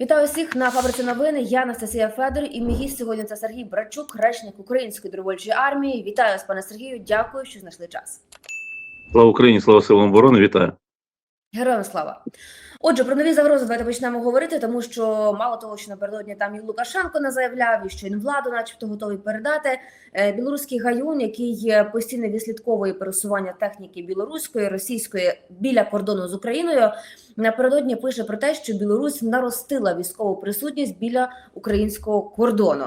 Вітаю всіх на фабриці новини. Я Анастасія Федор і мій гість сьогодні це Сергій Брачук, речник Української добровольчої армії. Вітаю вас, пане Сергію. Дякую, що знайшли час. Слава Україні, слава силам оборони, вітаю. Героям слава. Отже, про нові загрози давайте почнемо говорити, тому що мало того, що напередодні там і Лукашенко не заявляв, і що він владу, начебто, готовий передати. Е, Білоруський гаюн, який постійно відслідковує пересування техніки білоруської, російської біля кордону з Україною, напередодні пише про те, що Білорусь наростила військову присутність біля українського кордону.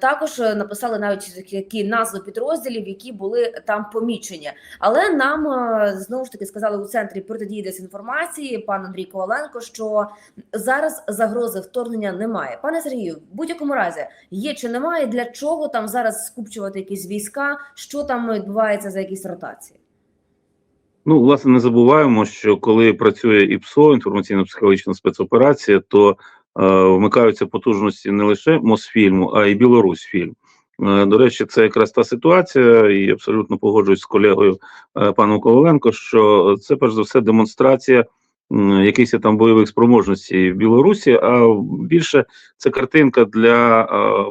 Також е, написали навіть які назви підрозділів, які були там помічені. Але нам е, знову ж таки сказали у центрі протидії дезінформації, пан Андрій Коваленко, що зараз загрози вторгнення немає. Пане Сергію, в будь-якому разі є чи немає, для чого там зараз скупчувати якісь війська, що там відбувається за якісь ротації? Ну, власне, не забуваємо, що коли працює ІПСО, інформаційно-психологічна спецоперація, то е, вмикаються потужності не лише Мосфільму, а й Білорусфільм. Е, до речі, це якраз та ситуація, і абсолютно погоджуюсь з колегою е, паном Коваленко, що це перш за все демонстрація якихось там бойових спроможностей в Білорусі. А більше це картинка для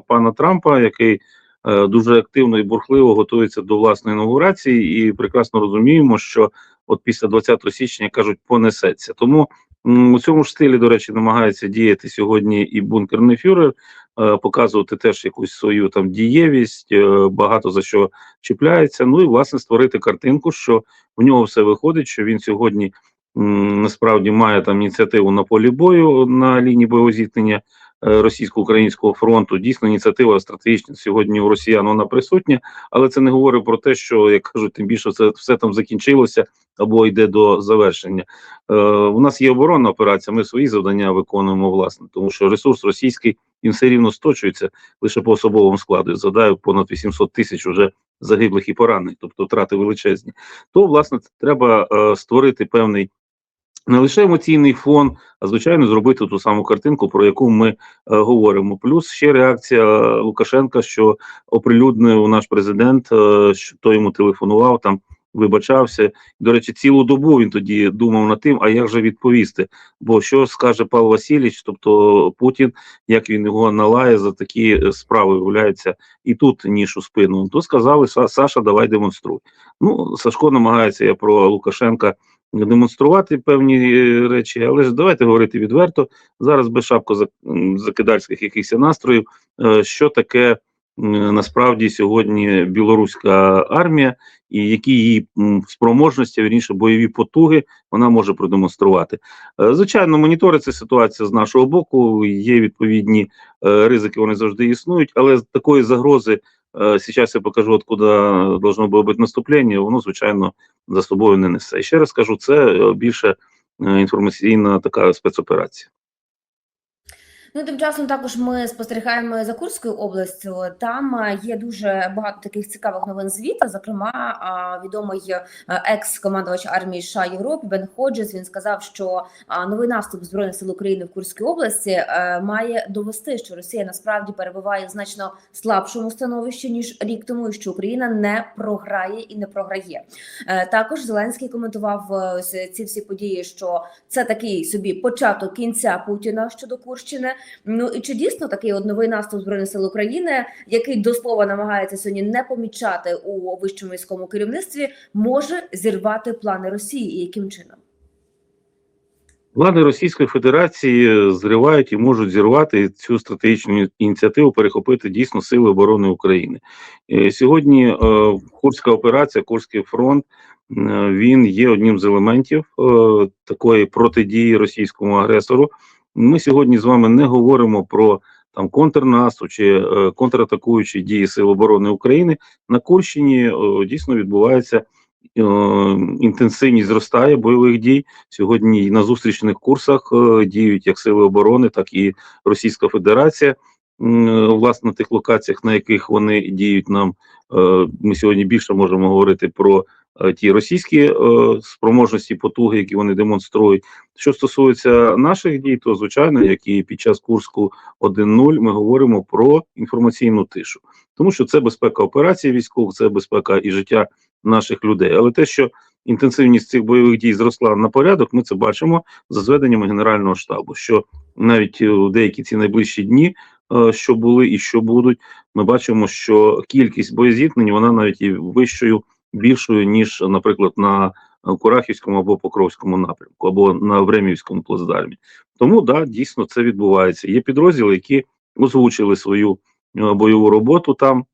пана Трампа, який е, дуже активно і бурхливо готується до власної інаугурації, і прекрасно розуміємо, що от після 20 січня кажуть, понесеться. Тому у цьому ж стилі, до речі, намагається діяти сьогодні і бункерний фюрер, е, показувати теж якусь свою там дієвість, е, багато за що чіпляється. Ну і власне створити картинку, що в нього все виходить, що він сьогодні насправді має там ініціативу на полі бою на лінії бойового зіткнення е, російсько-українського фронту. Дійсно, ініціатива стратегічна сьогодні у росіян вона присутня, але це не говорить про те, що як кажуть, тим більше це все там закінчилося або йде до завершення. Е, у нас є оборонна операція. Ми свої завдання виконуємо власне, тому що ресурс російський він все рівно сточується лише по особовому складу. Задаю понад 800 тисяч уже загиблих і поранених, тобто втрати величезні. То власне треба е, створити певний. Не лише емоційний фон, а звичайно зробити ту саму картинку, про яку ми е, говоримо. Плюс ще реакція Лукашенка, що оприлюднив наш президент, е, що той йому телефонував там, вибачався. До речі, цілу добу він тоді думав над тим, а як же відповісти. Бо що скаже Павло Васильович, тобто Путін, як він його налає за такі е, справи, виявляється, і тут ніж у спину. То сказали, «Са- Саша, давай демонструй. Ну, Сашко намагається я про Лукашенка демонструвати певні е, речі, але ж давайте говорити відверто. Зараз без шапко закидальських якихось настроїв, е, що таке насправді сьогодні білоруська армія і які її спроможності, вірніше бойові потуги вона може продемонструвати. Е, Звичайно, моніториться ситуація з нашого боку. Є відповідні ризики, вони завжди існують, але такої загрози. Е, Сейчас я покажу, откуда должно було бути наступлення. Воно звичайно за собою не несе. І ще раз кажу, це е, більше е, інформаційна така спецоперація. Ну, тим часом також ми спостерігаємо за Курською областю. Там е, є дуже багато таких цікавих новин звіту. Зокрема, відомий е, екс-командувач армії США Європи Бен Ходжес. Він сказав, що новий наступ збройних сил України в Курській області е, має довести, що Росія насправді перебуває в значно слабшому становищі ніж рік тому, що Україна не програє і не програє. Також Зеленський коментував ці всі події, що це такий собі початок кінця Путіна щодо Курщини. Ну і чи дійсно такий от новий наступ збройних сил України, який до слова намагається сьогодні не помічати у вищому військовому керівництві, може зірвати плани Росії і яким чином? Влади Російської Федерації зривають і можуть зірвати цю стратегічну ініціативу, перехопити дійсно сили оборони України. Е, Сьогодні е, Курська операція, Курський фронт. е, Він є одним з елементів такої протидії російському агресору. Ми сьогодні з вами не говоримо про там контрнаступ чи е, контратакуючі дії Сил оборони України. На Курщині е, дійсно відбувається е, інтенсивність зростає бойових дій. Сьогодні на зустрічних курсах е, діють як сили оборони, так і Російська Федерація. Е, Власне, на тих локаціях, на яких вони діють нам, ми сьогодні більше можемо говорити про ті російські е, спроможності, потуги, які вони демонструють. Що стосується наших дій, то звичайно, як і під час Курську 1.0, ми говоримо про інформаційну тишу, тому що це безпека операції військових, це безпека і життя наших людей. Але те, що інтенсивність цих бойових дій зросла на порядок, ми це бачимо за зведеннями Генерального штабу. Що навіть у деякі ці найближчі дні, е, що були і що будуть, ми бачимо, що кількість боєзіткнень вона навіть і вищою, більшою ніж, наприклад, на Курахівському або Покровському напрямку, або на Времівському плацдармі. Тому да, дійсно це відбувається. Є підрозділи, які озвучили свою е, бойову роботу там.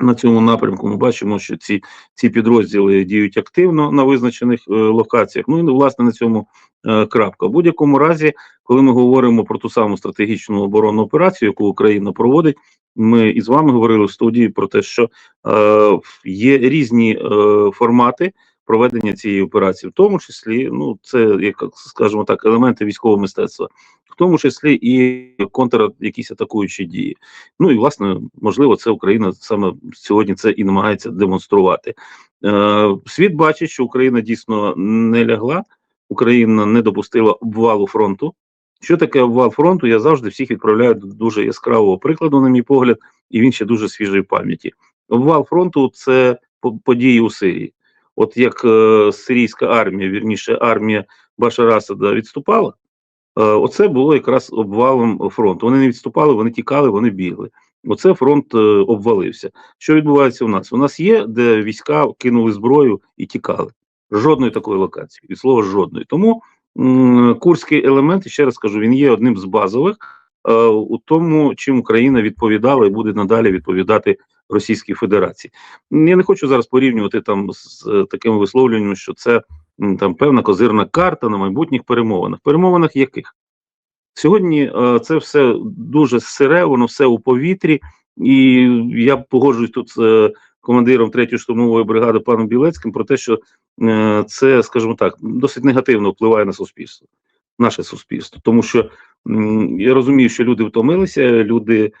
На цьому напрямку ми бачимо, що ці ці підрозділи діють активно на визначених е, локаціях. Ну і власне на цьому е, крапка. В будь-якому разі, коли ми говоримо про ту саму стратегічну оборонну операцію, яку Україна проводить, ми із вами говорили в студії про те, що е, є різні е, формати проведення цієї операції, в тому числі, ну це як скажімо так, елементи військового мистецтва, в тому числі і контр якісь атакуючі дії. Ну і власне, можливо, це Україна саме сьогодні це і намагається демонструвати. Е, Світ бачить, що Україна дійсно не лягла, Україна не допустила обвалу фронту. Що таке обвал фронту? Я завжди всіх відправляю до дуже яскравого прикладу, на мій погляд, і він ще дуже свіжий в пам'яті. Обвал фронту це події у Сирії. От як е, сирійська армія, вірніше армія Башара Асада відступала, е, оце було якраз обвалом фронту. Вони не відступали, вони тікали, вони бігли. Оце фронт е, обвалився. Що відбувається у нас? У нас є, де війська кинули зброю і тікали. Жодної такої локації, від слова жодної. Тому м, курський елемент, ще раз кажу, він є одним з базових е, у тому, чим Україна відповідала і буде надалі відповідати Російській Федерації. Я не хочу зараз порівнювати там з е, такими висловлюваннями, що це там певна козирна карта на майбутніх перемовинах. Перемовинах яких? Сьогодні е, це все дуже сире, воно все у повітрі, і я погоджуюсь тут з е, командиром 3-ї штурмової бригади паном Білецьким про те, що це, скажімо так, досить негативно впливає на суспільство, наше суспільство. Тому що я розумію, що люди втомилися, люди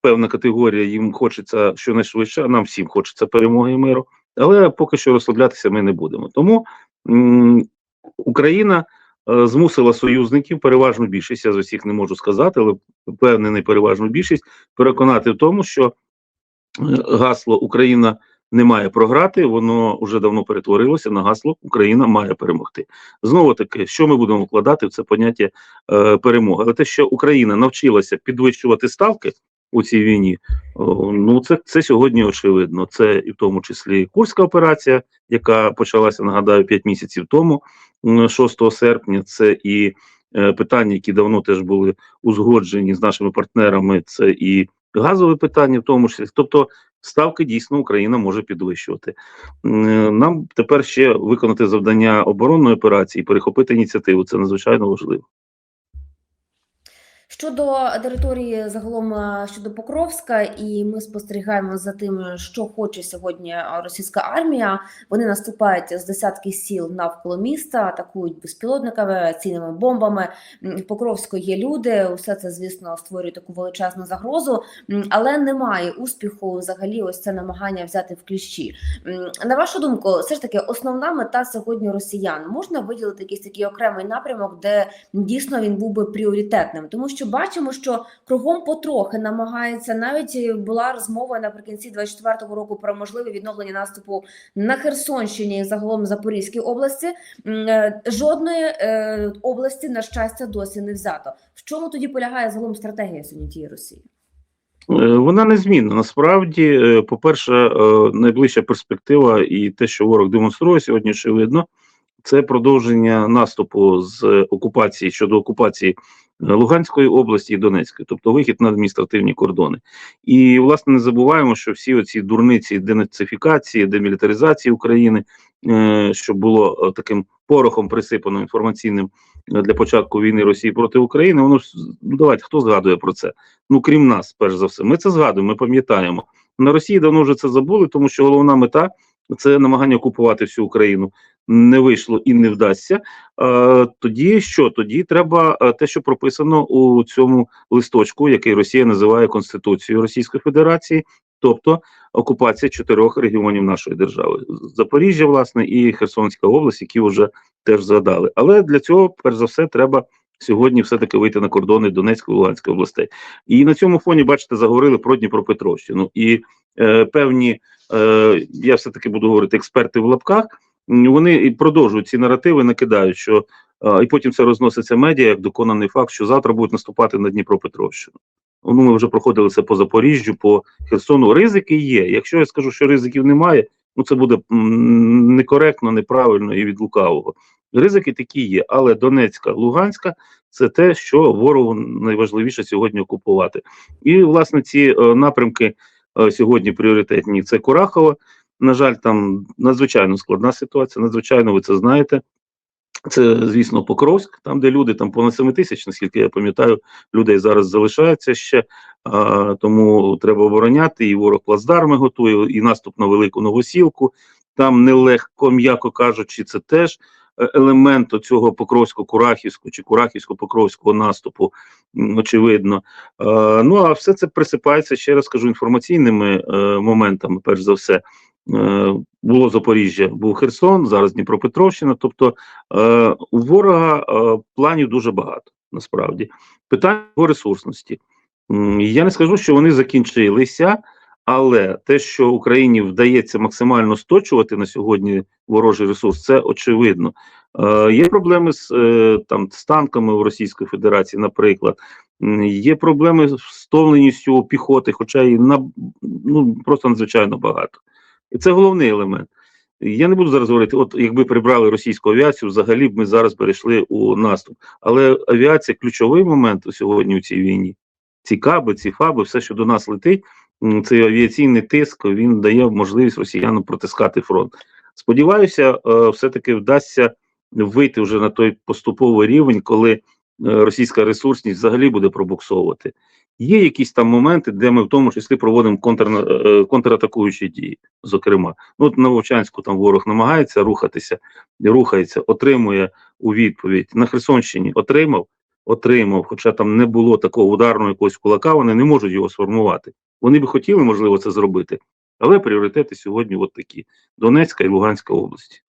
певна категорія, їм хочеться щонайшвидше, а нам всім хочеться перемоги і миру, але поки що розслаблятися ми не будемо. Тому Україна е, змусила союзників, переважну більшість, я з усіх не можу сказати, але впевнений переважну більшість, переконати в тому, що е, гасло Україна не має програти, воно вже давно перетворилося на гасло Україна має перемогти. Знову таки, що ми будемо вкладати в це поняття е, перемоги? Але те, що Україна навчилася підвищувати ставки у цій війні, о, ну це, це сьогодні очевидно. Це і в тому числі Курська операція, яка почалася, нагадаю, 5 місяців тому, 6 серпня. Це і е, питання, які давно теж були узгоджені з нашими партнерами. Це і газове питання, в тому числі. Тобто ставки дійсно Україна може підвищувати. Е, Нам тепер ще виконати завдання оборонної операції, перехопити ініціативу. Це надзвичайно важливо. Щодо території загалом е, щодо Покровська, і ми спостерігаємо за тим, що хоче сьогодні е, російська армія. Вони наступають з десятки сіл навколо міста, атакують безпілотниками, цінними бомбами. В Покровську є люди. Усе це, звісно, створює таку величезну загрозу, але немає успіху взагалі. Ось це намагання взяти в кліщі. На вашу думку, все ж таки основна мета сьогодні росіян можна виділити якийсь такий окремий напрямок, де дійсно він був би пріоритетним, тому що бачимо, що кругом потрохи намагається. Навіть е, була розмова наприкінці 24-го року про можливе відновлення наступу на Херсонщині загалом Запорізькій області. Е, Жодної е, області, на щастя, досі не взято. В чому тоді полягає загалом стратегія сьогодні тієї Росії? Вона незмінна. Насправді, е, по-перше, е, найближча перспектива і те, що ворог демонструє сьогодні, очевидно, це продовження наступу з окупації щодо окупації е, Луганської області і Донецької, тобто вихід на адміністративні кордони. І власне не забуваємо, що всі оці дурниці денацифікації, демілітаризації України, е, що було е, таким порохом присипано інформаційним е, для початку війни Росії проти України. Воно ж ну давайте хто згадує про це? Ну крім нас, перш за все, ми це згадуємо, ми пам'ятаємо. На Росії давно вже це забули, тому що головна мета це намагання окупувати всю Україну. Не вийшло і не вдасться. Тоді що? Тоді треба е, те, що прописано у цьому листочку, який Росія називає Конституцією Російської Федерації, тобто окупація чотирьох регіонів нашої держави: Запоріжжя, власне, і Херсонська область, які вже теж згадали. Але для цього, перш за все, треба сьогодні все-таки вийти на кордони Донецької Луганської областей. І на цьому фоні, бачите, заговорили про Дніпропетровщину. І е, певні, е, я все-таки буду говорити, експерти в лапках, вони і продовжують ці наративи, накидають, що а, і потім це розноситься медіа як доконаний факт, що завтра будуть наступати на Дніпропетровщину. Ну, ми вже проходили це по Запоріжжю, по Херсону. Ризики є. Якщо я скажу, що ризиків немає, ну це буде некоректно, неправильно і від лукавого. Ризики такі є, але Донецька, Луганська це те, що ворогу найважливіше сьогодні окупувати. І власне ці е, напрямки е, сьогодні пріоритетні. Це Курахова. На жаль, там надзвичайно складна ситуація. Надзвичайно, ви це знаєте. Це, звісно, Покровськ, там, де люди, там понад 7 тисяч, наскільки я пам'ятаю, людей зараз залишається ще, а, тому треба обороняти. І ворог плацдарми готує, і наступ на велику новосілку. Там нелегко, м'яко кажучи, це теж е, елемент цього покровсько-курахівського чи курахівсько-покровського наступу, очевидно. Е, ну а все це присипається, ще раз кажу, інформаційними е, моментами, перш за все. Було Запоріжжя, був Херсон, зараз Дніпропетровщина. Тобто у ворога планів дуже багато насправді. Питання його ресурсності. Я не скажу, що вони закінчилися, але те, що Україні вдається максимально сточувати на сьогодні ворожий ресурс, це очевидно. Е, Є проблеми з е, там з танками в Російської Федерації, наприклад. Є проблеми з втомленістю піхоти, хоча і на ну просто надзвичайно багато. І це головний елемент. Я не буду зараз говорити, от якби прибрали російську авіацію, взагалі б ми зараз перейшли у наступ. Але авіація ключовий момент сьогодні у цій війні. Ці каби, ці фаби, все, що до нас летить, цей авіаційний тиск, він дає можливість росіянам протискати фронт. Сподіваюся, е, все-таки вдасться вийти вже на той поступовий рівень, коли е, російська ресурсність взагалі буде пробуксовувати. Є якісь там моменти, де ми в тому числі проводимо контр, е, контратакуючі дії. Зокрема, ну от на Вовчанську там ворог намагається рухатися, рухається, отримує у відповідь на Херсонщині. Отримав, отримав. Хоча там не було такого ударного якогось кулака, вони не можуть його сформувати. Вони би хотіли, можливо, це зробити, але пріоритети сьогодні от такі: Донецька і Луганська області.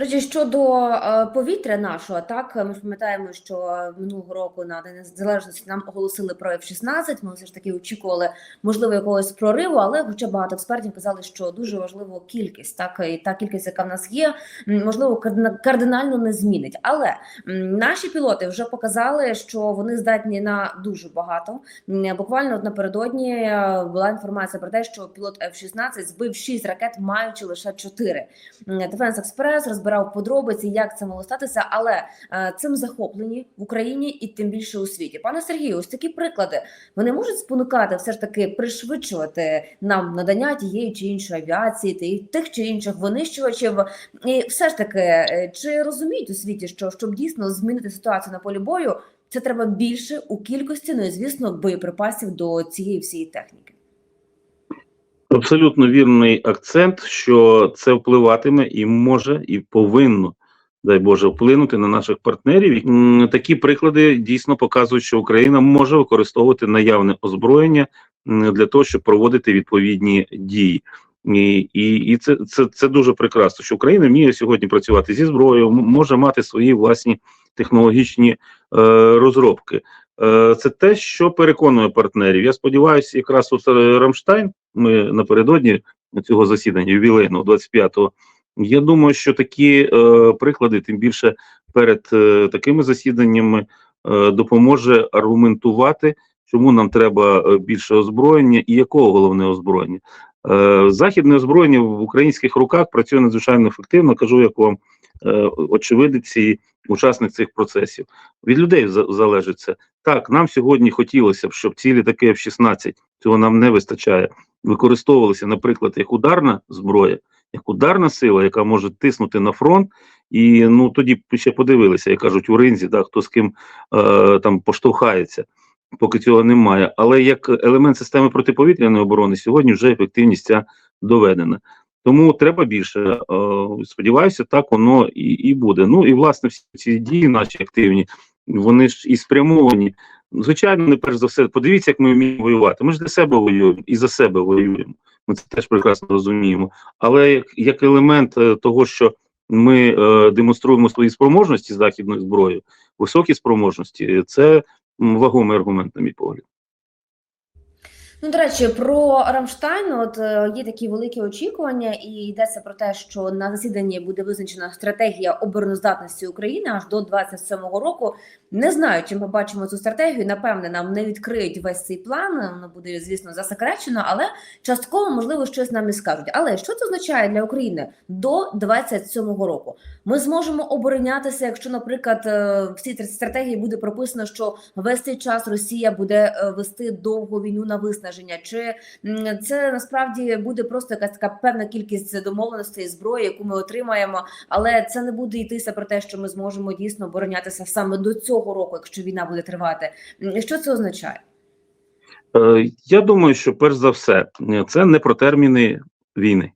Речі, щодо е, повітря нашого, так ми ж пам'ятаємо, що минулого року на День Незалежності нам оголосили про F-16, Ми все ж таки очікували можливо якогось прориву, але хоча багато експертів казали, що дуже важливо кількість, так і та кількість, яка в нас є, можливо, кардинально не змінить. Але наші пілоти вже показали, що вони здатні на дуже багато. Буквально напередодні е, була інформація про те, що пілот F-16 збив 6 ракет, маючи лише 4. Defense Express розбирав подробиці, як це мало статися, але е, цим захоплені в Україні і тим більше у світі. Пане Сергію, ось такі приклади вони можуть спонукати все ж таки пришвидшувати нам надання тієї чи іншої авіації, тих чи інших винищувачів. І все ж таки, е, чи розуміють у світі, що щоб дійсно змінити ситуацію на полі бою, це треба більше у кількості, ну і звісно, боєприпасів до цієї всієї техніки. Абсолютно вірний акцент, що це впливатиме і може, і повинно, дай Боже, вплинути на наших партнерів. Такі приклади дійсно показують, що Україна може використовувати наявне озброєння для того, щоб проводити відповідні дії. І, і, і це, це, це дуже прекрасно, що Україна вміє сьогодні працювати зі зброєю, може мати свої власні технологічні е, розробки. Е, це те, що переконує партнерів. Я сподіваюся, якраз от е, Рамштайн, ми напередодні цього засідання ювілейного 25-го, я думаю, що такі е, приклади, тим більше перед е, такими засіданнями, е, допоможе аргументувати, чому нам треба е, більше озброєння і якого головне озброєння. Е, західне озброєння в українських руках працює надзвичайно ефективно. Кажу, як вам очевидець і учасник цих процесів. Від людей за- залежить це. Так, нам сьогодні хотілося б, щоб ці літаки F-16, цього нам не вистачає, використовувалися, наприклад, як ударна зброя, як ударна сила, яка може тиснути на фронт, і ну тоді ще подивилися, як кажуть, у ринзі, да, хто з ким е, там поштовхається, поки цього немає. Але як елемент системи протиповітряної оборони сьогодні вже ефективність ця доведена. Тому треба більше. Е, сподіваюся, так воно і, і буде. Ну і власне всі ці дії наші активні, вони ж і спрямовані. Звичайно, не перш за все, подивіться, як ми вміємо воювати. Ми ж для себе воюємо і за себе воюємо. Ми це теж прекрасно розуміємо. Але як, як елемент е, того, що ми е, демонструємо свої спроможності західною зброєю, високі спроможності, це вагомий аргумент, на мій погляд. Ну, до речі, про Рамштайн, от е, є такі великі очікування, і йдеться про те, що на засіданні буде визначена стратегія обороноздатності України аж до 27-го року. Не знаю, чи ми побачимо цю стратегію. Напевне, нам не відкриють весь цей план. Воно буде, звісно, засекречено, але частково можливо щось нам і скажуть. Але що це означає для України до 27-го року? Ми зможемо оборонятися, якщо, наприклад, е, в цій стратегії буде прописано, що весь цей час Росія буде е, вести довгу війну на виснаження. Чи це насправді буде просто якась така певна кількість домовленостей зброї, яку ми отримаємо, але це не буде йтися про те, що ми зможемо дійсно оборонятися саме до цього року, якщо війна буде тривати. Що це означає? Е, Я думаю, що перш за все, це не про терміни війни.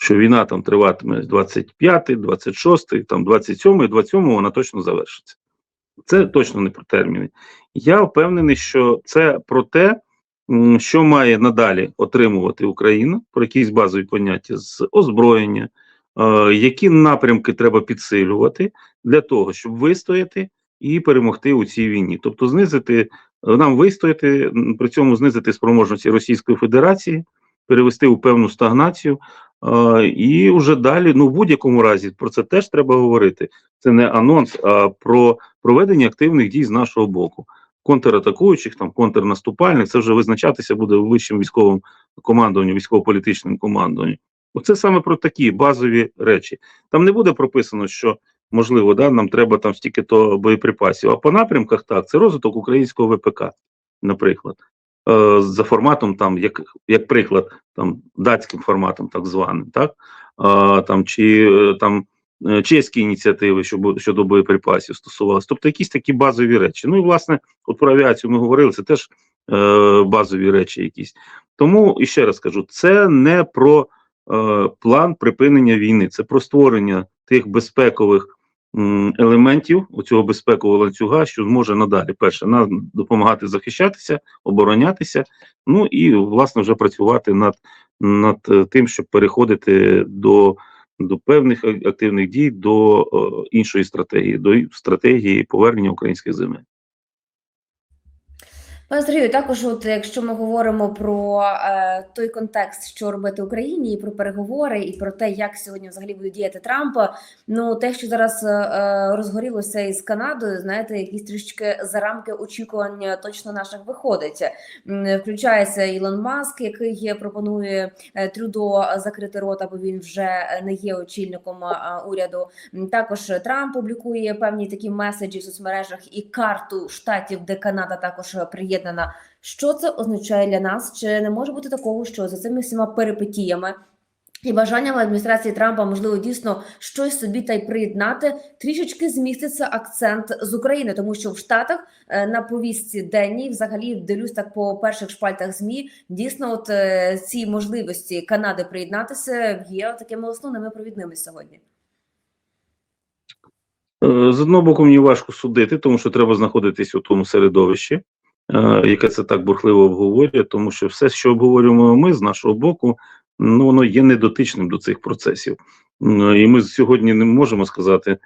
Що війна там триватиме 25, 26, там 27, 27 вона точно завершиться. Це точно не про терміни. Я впевнений, що це про те, що має надалі отримувати Україна, про якісь базові поняття з озброєння, е, які напрямки треба підсилювати для того, щоб вистояти і перемогти у цій війні. Тобто знизити нам вистояти, при цьому знизити спроможності Російської Федерації, перевести у певну стагнацію. І вже далі, ну в будь-якому разі, про це теж треба говорити. Це не анонс, а про проведення активних дій з нашого боку. Контратакуючих, там контрнаступальних, це вже визначатися буде вищим військовим командуванням, військово-політичним командуванням. Оце саме про такі базові речі. Там не буде прописано, що можливо, да, нам треба там стільки то боєприпасів. А по напрямках так, це розвиток українського ВПК, наприклад. Е, за форматом, там, як, як приклад, там датським форматом, так званим, так? Е, там, чи е, там чеські ініціативи щодо, боєприпасів стосувалися. Тобто якісь такі базові речі. Ну і власне, от про авіацію ми говорили, це теж е, базові речі якісь. Тому і ще раз кажу, це не про е, план припинення війни, це про створення тих безпекових елементів цього безпекового ланцюга, що зможе надалі перше нам допомагати захищатися, оборонятися, ну і власне вже працювати над, над е, тим, щоб переходити до, до певних активних дій, до е, іншої стратегії, до стратегії повернення українських земель. Пане Сергію, також, от якщо ми говоримо про е, той контекст, що робити Україні, і про переговори, і про те, як сьогодні взагалі буде діяти Трамп, ну те, що зараз е, е, розгорілося із Канадою, знаєте, якісь трішки за рамки очікувань точно наших виходить. Включається Ілон Маск, який пропонує е, Трюдо закрити рота, бо він вже не є очільником е, уряду. Також Трамп публікує певні такі меседжі в соцмережах і карту штатів, де Канада також приєднана. Що це означає для нас? Чи не може бути такого, що за цими всіма перипетіями і бажаннями адміністрації Трампа можливо дійсно щось собі та й приєднати, трішечки зміститься акцент з України, тому що в Штатах е, на повістці денній, взагалі дивлюсь так по перших шпальтах змі. Дійсно, от е, ці можливості Канади приєднатися є такими основними провідними сьогодні. Е, З одного боку, мені важко судити, тому що треба знаходитись у тому середовищі, яке це так бурхливо обговорює, тому що все, що обговорюємо ми з нашого боку, ну воно є недотичним до цих процесів. І ми сьогодні не можемо сказати, е,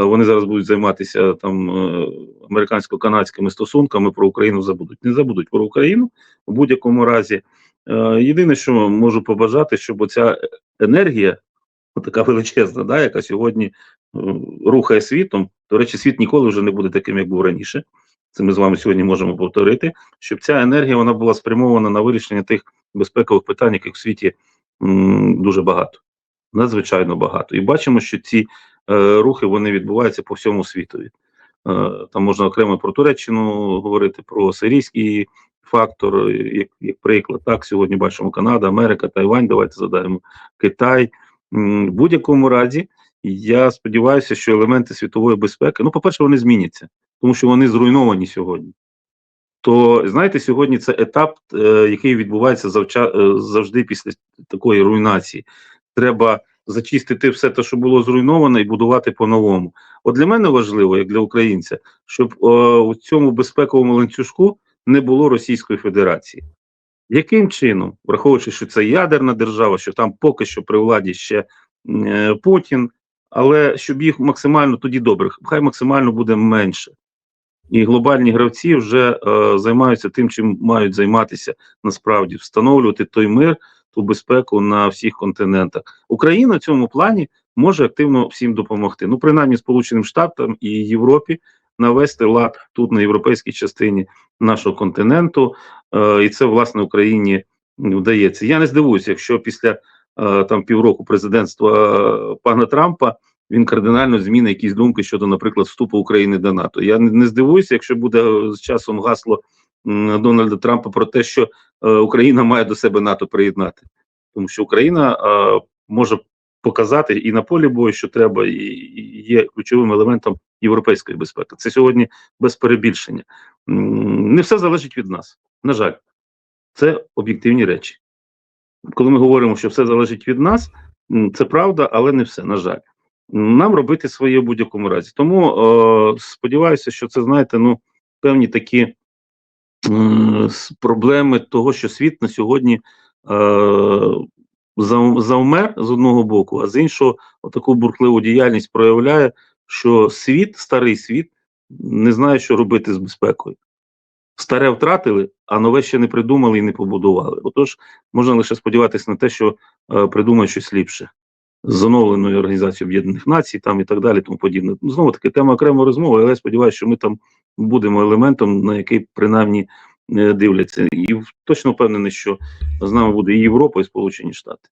вони зараз будуть займатися там е, американсько-канадськими стосунками про Україну забудуть. Не забудуть про Україну в будь-якому разі. Е, Єдине, що можу побажати, щоб оця енергія, така величезна, да, яка сьогодні е, рухає світом. До речі, світ ніколи вже не буде таким, як був раніше. Це ми з вами сьогодні можемо повторити, щоб ця енергія вона була спрямована на вирішення тих безпекових питань, яких в світі м, дуже багато, надзвичайно багато. І бачимо, що ці е, рухи вони відбуваються по всьому світові. Е, там можна окремо про Туреччину говорити, про сирійський фактор, як, як приклад. Так, сьогодні бачимо Канада, Америка, Тайвань. Давайте задаємо Китай. В будь-якому разі, я сподіваюся, що елементи світової безпеки, ну, по-перше, вони зміняться, тому що вони зруйновані сьогодні. То знаєте, сьогодні це етап, е, який відбувається е, завжди після такої руйнації. Треба зачистити все те, що було зруйновано, і будувати по-новому. От для мене важливо, як для українця, щоб е, у цьому безпековому ланцюжку не було Російської Федерації. Яким чином, враховуючи, що це ядерна держава, що там поки що при владі ще Путін, але щоб їх максимально тоді добре, хай максимально буде менше. І глобальні гравці вже е, займаються тим, чим мають займатися насправді встановлювати той мир, ту безпеку на всіх континентах. Україна в цьому плані може активно всім допомогти. Ну, принаймні, Сполученим Штатам і Європі навести лад тут на європейській частині нашого континенту, е, і це власне Україні вдається. Я не здивуюся, якщо після е, там півроку президентства е, пана Трампа він кардинально змінить якісь думки щодо, наприклад, вступу України до НАТО. Я не, здивуюся, якщо буде е, з часом гасло Дональда Трампа про те, що е, Україна має до себе НАТО приєднати, тому що Україна е, може показати і на полі бою, що треба, і є ключовим елементом європейської безпеки. Це сьогодні без перебільшення. Не все залежить від нас. На жаль, це об'єктивні речі. Коли ми говоримо, що все залежить від нас, це правда, але не все, на жаль. Нам робити своє в будь-якому разі. Тому е, сподіваюся, що це, знаєте, ну, певні такі е, проблеми того, що світ на сьогодні е, зав- завмер з одного боку, а з іншого, отаку бурхливу діяльність проявляє, що світ, старий світ, не знає, що робити з безпекою. Старе втратили, а нове ще не придумали і не побудували. Отож, можна лише сподіватися на те, що е, придумають щось ліпше з оновленою організацією Об'єднаних Націй, там і так далі, тому подібне. Ну, Знову таки, тема окремої розмови, але я сподіваюся, що ми там будемо елементом, на який принаймні е, дивляться. І точно впевнений, що з нами буде і Європа, і Сполучені Штати.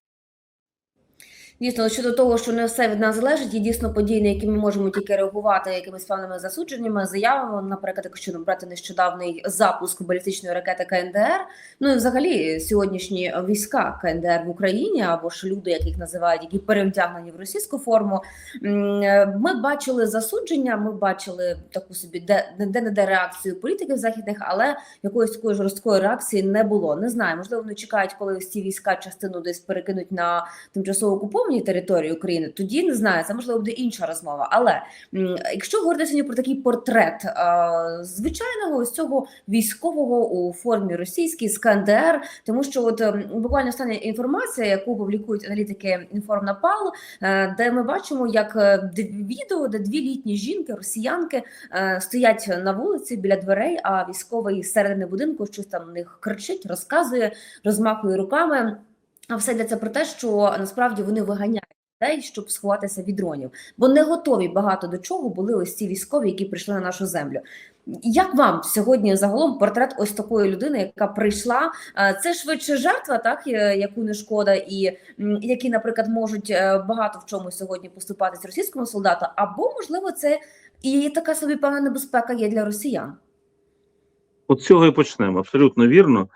Дійсно, щодо того, що не все від нас залежить, є дійсно події, на які ми можемо тільки реагувати якимись певними засудженнями, заявами. Наприклад, якщо брати нещодавний запуск балістичної ракети КНДР. Ну і взагалі сьогоднішні війська КНДР в Україні або ж люди, яких називають, які перевдягнені в російську форму. Ми бачили засудження, ми бачили таку собі де де не де реакцію політиків західних, але якоїсь такої жорсткої реакції не було. Не знаю, можливо, вони чекають, коли ці війська частину десь перекинуть на тимчасово окупованій території України, тоді не знаю, це можливо буде інша розмова. Але якщо говорити сьогодні про такий портрет е, звичайного ось цього військового у формі російській з КНДР, тому що от ем, буквально остання інформація, яку публікують аналітики Інформнапал, е, де ми бачимо, як е, відео, де дві літні жінки, росіянки, стоять на вулиці біля дверей, а військовий середини будинку щось там в них кричить, розказує, розмахує руками. А все йдеться про те, що насправді вони виганяють людей, щоб сховатися від дронів, бо не готові багато до чого були ось ці військові, які прийшли на нашу землю. Як вам сьогодні загалом портрет ось такої людини, яка прийшла? Це швидше жертва, так яку не шкода, і які, наприклад, можуть е, багато в чому сьогодні поступатись російському солдату, або можливо, це і така собі певна небезпека є для росіян. От цього і почнемо. Абсолютно вірно,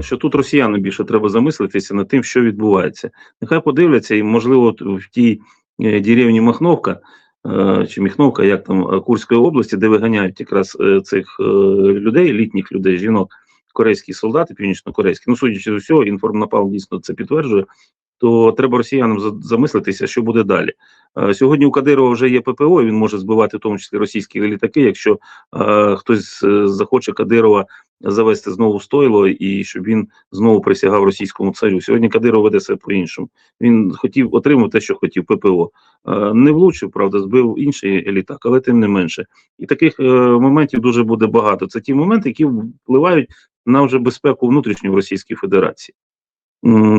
що тут росіянам більше треба замислитися над тим, що відбувається. Нехай подивляться, і можливо, в тій е, деревні Махновка е, чи Міхновка, як там е, Курської області, де виганяють якраз е, цих е, людей, літніх людей, жінок, корейські солдати, північно-корейські. Ну, судячи з усього, інформнапал дійсно це підтверджує. То треба росіянам за- замислитися, що буде далі. Е, Сьогодні у Кадирова вже є ППО, він може збивати в тому числі російські літаки, якщо е, хтось е, захоче Кадирова завести знову стойло і щоб він знову присягав російському царю. Сьогодні Кадиров веде себе по-іншому. Він хотів отримав те, що хотів ППО. Е, Не влучив, правда, збив інший літак, але тим не менше. І таких е, моментів дуже буде багато. Це ті моменти, які впливають на вже безпеку внутрішню в Російській Федерації.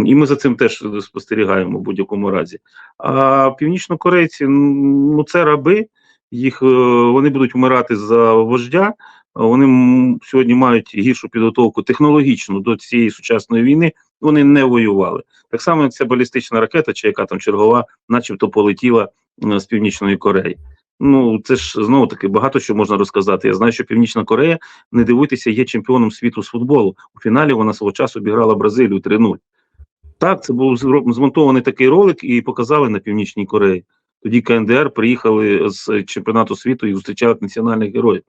І ми за цим теж спостерігаємо в будь-якому разі. А північнокорейці, ну це раби, їх е, вони будуть вмирати за вождя. Вони сьогодні мають гіршу підготовку технологічну до цієї сучасної війни. Вони не воювали. Так само, як ця балістична ракета, чи яка там чергова, начебто полетіла з північної Кореї. Ну це ж знову таки багато що можна розказати. Я знаю, що Північна Корея, не дивуйтеся, є чемпіоном світу з футболу. У фіналі вона свого часу обіграла Бразилію 3-0. Так, це був змонтований такий ролик і показали на Північній Кореї. Тоді КНДР приїхали з чемпіонату світу і зустрічають національних героїв.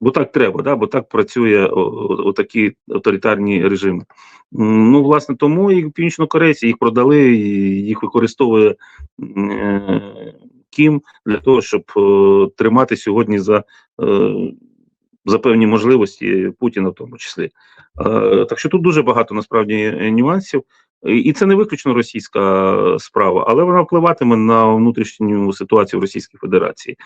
Бо так треба, да? бо так працює отакі авторитарні режими. Ну, власне, тому і північнокорейці їх продали, і їх використовує е, Кім для того, щоб е, тримати сьогодні за, е, за певні можливості Путіна, в тому числі. Е, так що тут дуже багато насправді нюансів. І це не виключно російська справа, але вона впливатиме на внутрішню ситуацію в Російській Федерації.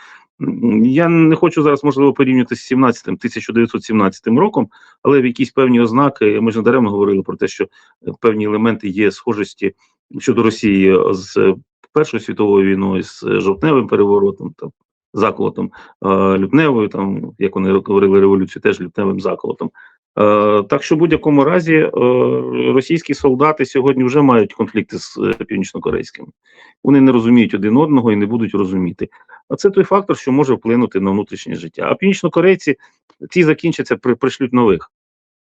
Я не хочу зараз можливо порівнювати з 17 1917 роком, але в якісь певні ознаки ми ж не даремно говорили про те, що певні елементи є схожості щодо Росії з Першою світовою війною, з жовтневим переворотом, там заколотом, е, лютневою, там як вони говорили революцію, теж лютневим заколотом. Е, Так що в будь-якому разі е, російські солдати сьогодні вже мають конфлікти з е, північнокорейськими. Вони не розуміють один одного і не будуть розуміти. А це той фактор, що може вплинути на внутрішнє життя. А північнокорейці ці закінчаться, при, пришлють нових.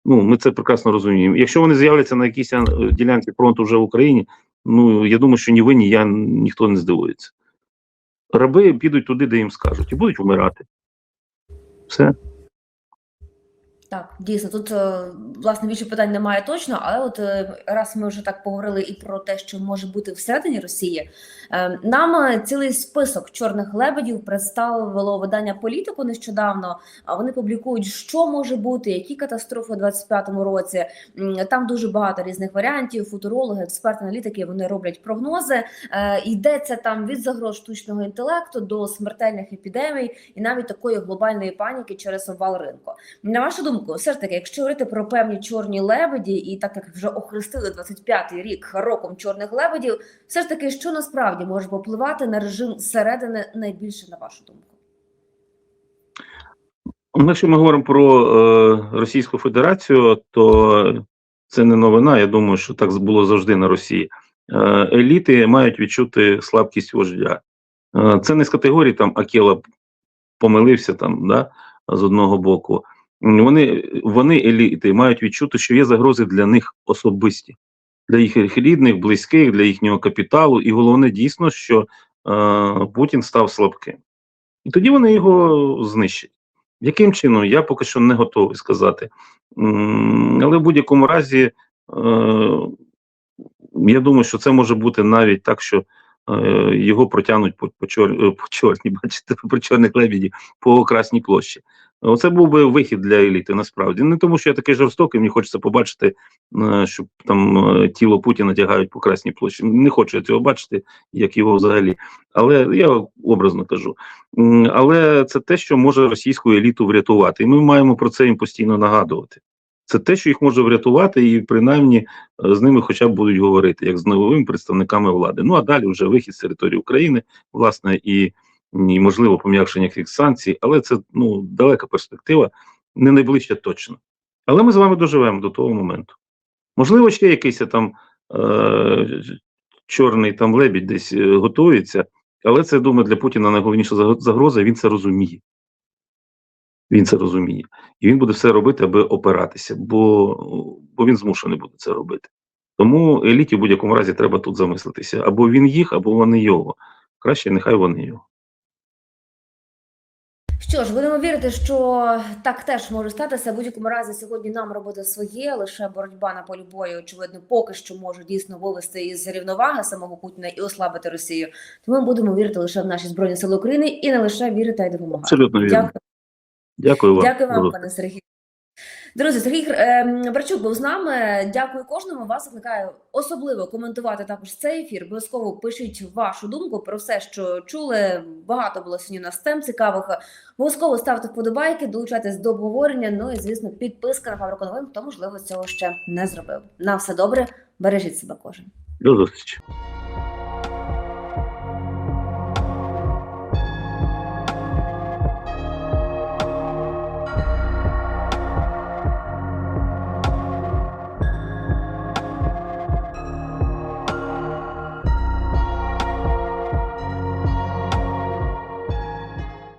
Ну, ми це прекрасно розуміємо. Якщо вони з'являться на якійсь е, ділянці фронту вже в Україні, ну я думаю, що ні ви, ні я ніхто не здивується. Раби підуть туди, де їм скажуть, і будуть вмирати. Все. Так, дійсно, тут е, власне більше питань немає точно, але от е, раз ми вже так поговорили і про те, що може бути всередині Росії, е, нам цілий список чорних лебедів представило видання політику нещодавно. А вони публікують, що може бути, які катастрофи у 25-му році. Там дуже багато різних варіантів. Футурологи, експерти, аналітики вони роблять прогнози. Йдеться там від загроз штучного інтелекту до смертельних епідемій і навіть такої глобальної паніки через обвал ринку. На вашу думку, все ж таки, якщо говорити про певні чорні лебеді, і так як вже охрестили 25-й рік роком чорних лебедів, все ж таки, що насправді може попливати на режим зсередини найбільше на вашу думку? Ну, Якщо ми говоримо про е, Російську Федерацію, то це не новина. Я думаю, що так було завжди на Росії. Е, еліти мають відчути слабкість вождя. Е, це не з категорії там Акела помилився там, да, з одного боку. Вони, вони еліти мають відчути, що є загрози для них особисті, для їх рідних, близьких, для їхнього капіталу. І головне дійсно, що е, Путін став слабким. І тоді вони його знищать. Яким чином, я поки що не готовий сказати. Але в будь-якому разі, е, я думаю, що це може бути навіть так, що його протягнуть по, по, чор, е, по чорній, бачите, по чорних лебеді по Красній площі. Оце був би вихід для еліти, насправді. Не тому, що я такий жорстокий, мені хочеться побачити, е, щоб там е, тіло Путіна тягають по Красній площі. Не хочу я цього бачити, як його взагалі. Але я образно кажу. Але це те, що може російську еліту врятувати, і ми маємо про це їм постійно нагадувати. Це те, що їх може врятувати, і принаймні е, з ними хоча б будуть говорити, як з новими представниками влади. Ну а далі вже вихід з території України, власне, і, і можливо пом'якшення якихось санкцій, але це ну далека перспектива, не найближча точно. Але ми з вами доживемо до того моменту. Можливо, ще якийсь там е, чорний там лебідь десь е, готується, але це, думаю, для Путіна найголовніша загроза, і він це розуміє. Він це розуміє. І він буде все робити, аби опиратися, бо, бо він змушений буде це робити. Тому еліті в будь-якому разі треба тут замислитися. Або він їх, або вони його. Краще нехай вони його. Що ж, будемо вірити, що так теж може статися. В будь-якому разі сьогодні нам робити своє. Лише боротьба на полі бою, очевидно, поки що може дійсно вивести із рівноваги самого Путіна і ослабити Росію. Тому ми будемо вірити лише в наші збройні сили України і не лише вірити, а й допомагати. Абсолютно вірно. Дякую. Дякую вам. Дякую вам, пане Сергію. Друзі, Сергій е, Брачук був з нами. Дякую кожному. Вас закликаю особливо коментувати також цей ефір. Обов'язково пишіть вашу думку про все, що чули. Багато було сьогодні у нас тем цікавих. Обов'язково ставте вподобайки, долучайтесь до обговорення. Ну і звісно, підписка на фабрику новин, хто можливо цього ще не зробив. На все добре, бережіть себе кожен. До зустрічі.